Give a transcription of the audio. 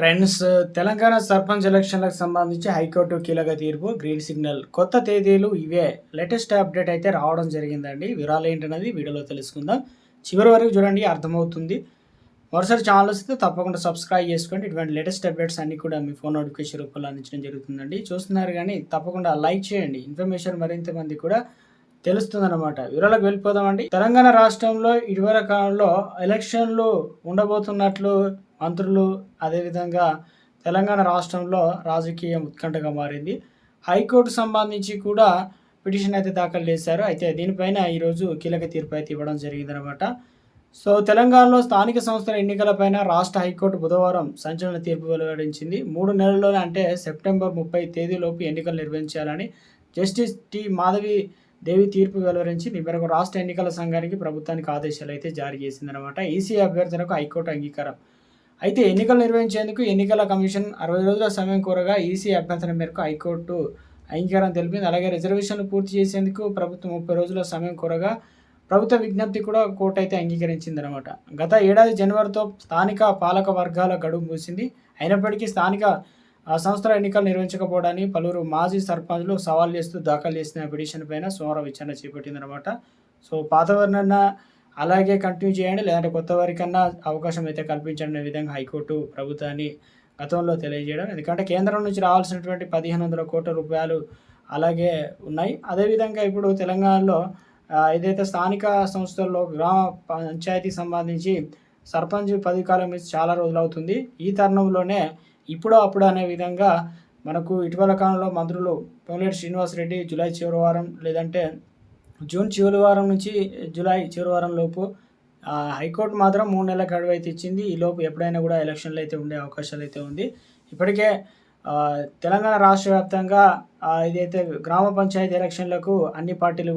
Friends Telangana sarpanch ఎలక్షన్లకు సంబంధించి high court కీలక తీర్పు గ్రీన్ సిగ్నల్. కొత్త తేదీలు ఇవే. లేటెస్ట్ అప్డేట్ అయితే రావడం జరిగిందండి. వివరాలు ఏంటనేది వీడియోలో తెలుసుకుందాం. చివరి వరకు చూడండి అర్థమవుతుంది. మరోసారి ఛానల్ వస్తే తప్పకుండా సబ్స్క్రైబ్ చేసుకోండి. ఇటువంటి లేటెస్ట్ అప్డేట్స్ అన్ని కూడా మీ ఫోన్ నోటిఫికేషన్ రూపంలో అందించడం జరుగుతుందండి. చూస్తున్నారు కానీ తప్పకుండా లైక్ చేయండి. ఇన్ఫర్మేషన్ మరింత మంది కూడా తెలుస్తుందన్నమాట. వివరాలకు వెళ్ళిపోదామండి. తెలంగాణ రాష్ట్రంలో ఇటీవల కాలంలో ఎలక్షన్లు ఉండబోతున్నట్లు మంత్రులు అదేవిధంగా తెలంగాణ రాష్ట్రంలో రాజకీయం ఉత్కంఠగా మారింది. హైకోర్టు సంబంధించి కూడా పిటిషన్ అయితే దాఖలు చేశారు. అయితే దీనిపైన ఈరోజు కీలక తీర్పు అయితే ఇవ్వడం జరిగిందనమాట సో తెలంగాణలో స్థానిక సంస్థల ఎన్నికలపైన రాష్ట్ర హైకోర్టు బుధవారం సంచలన తీర్పు వెలువడించింది. మూడు నెలల్లోనే అంటే సెప్టెంబర్ ముప్పై తేదీలోపు ఎన్నికలు నిర్వహించాలని జస్టిస్ టి మాధవి దేవి తీర్పు వెలువరించింది. ఈ మేరకు రాష్ట్ర ఎన్నికల సంఘానికి ప్రభుత్వానికి ఆదేశాలు అయితే జారీ చేసిందనమాట ఈసీ అభ్యర్థులకు హైకోర్టు అంగీకారం. అయితే ఎన్నికలు నిర్వహించేందుకు ఎన్నికల కమిషన్ అరవై రోజుల సమయం కోరగా ఈసీ అభ్యర్థన మేరకు హైకోర్టు అంగీకారం తెలిపింది. అలాగే రిజర్వేషన్లు పూర్తి చేసేందుకు ప్రభుత్వం ముప్పై రోజుల సమయం కోరగా ప్రభుత్వ విజ్ఞప్తి కూడా కోర్టు అయితే అంగీకరించింది అనమాట గత ఏడాది జనవరితో స్థానిక పాలక వర్గాల గడువు మూసింది అయినప్పటికీ స్థానిక సంస్థల ఎన్నికలు నిర్వహించకపోవడాన్ని పలువురు మాజీ సర్పంచ్లు సవాల్ చేస్తూ దాఖలు చేసిన పిటిషన్ పైన సోమవారం విచారణ చేపట్టిందనమాట. సో పాత వర్ణన అలాగే కంటిన్యూ చేయండి. లేదంటే కొత్త వారికన్నా అవకాశం అయితే కల్పించండి అనే విధంగా హైకోర్టు ప్రభుత్వాన్ని గతంలో తెలియజేయడం. ఎందుకంటే కేంద్రం నుంచి రావాల్సినటువంటి పదిహేను వందల కోట్ల రూపాయలు అలాగే ఉన్నాయి. అదేవిధంగా ఇప్పుడు తెలంగాణలో ఏదైతే స్థానిక సంస్థల్లో గ్రామ పంచాయతీ సంబంధించి సర్పంచ్ పదవి కాలం మీద చాలా రోజులు అవుతుంది ఈ తరుణంలోనే ఇప్పుడు అప్పుడు అనే విధంగా మనకు ఇటీవల కాలంలో మంత్రులు పొంగులేటి శ్రీనివాసరెడ్డి జూలై చివరి వారం లేదంటే జూన్ చివరి వారం నుంచి జూలై చివరి వారం లోపు హైకోర్టు మాత్రం మూడు నెలల గడువు అయితే ఇచ్చింది. ఈ లోపు ఎప్పుడైనా కూడా ఎలక్షన్లు అయితే ఉండే అవకాశాలు అయితే ఉంది. ఇప్పటికే తెలంగాణ రాష్ట్ర వ్యాప్తంగా ఇదైతే గ్రామ పంచాయతీ ఎలక్షన్లకు అన్ని పార్టీలు